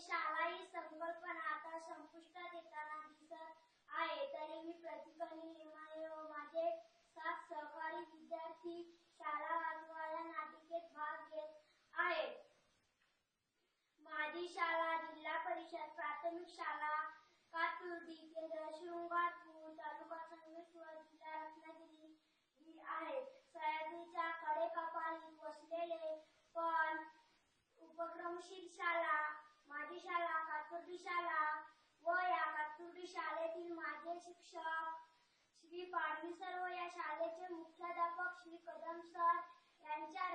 शाळा संकल्पना आता संपुष्टात येताना दिसत आहे. तरी मी प्रतिकणी माझे सात सहकारी विद्यार्थी शाळा वाजवाया नाटिकेत भाग घेत आहेत. माझी शाळा जिल्हा परिषद प्राथमिक शाळा कातुर्दी केंद्र शिक्षक श्री पाडवी सर्व या शाळेचे मुख्याध्यापक श्री कदम सर यांच्या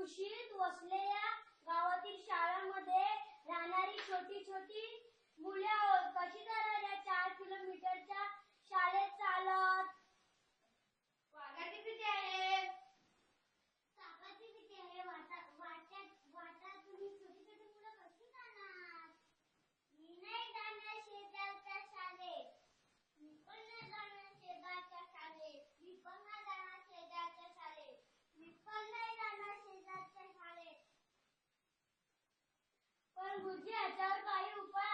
खुशीत वसलेल्या गावातील शाळामध्ये राहणारी छोटी छोटी गुरुजी याच्यावर काही उपाय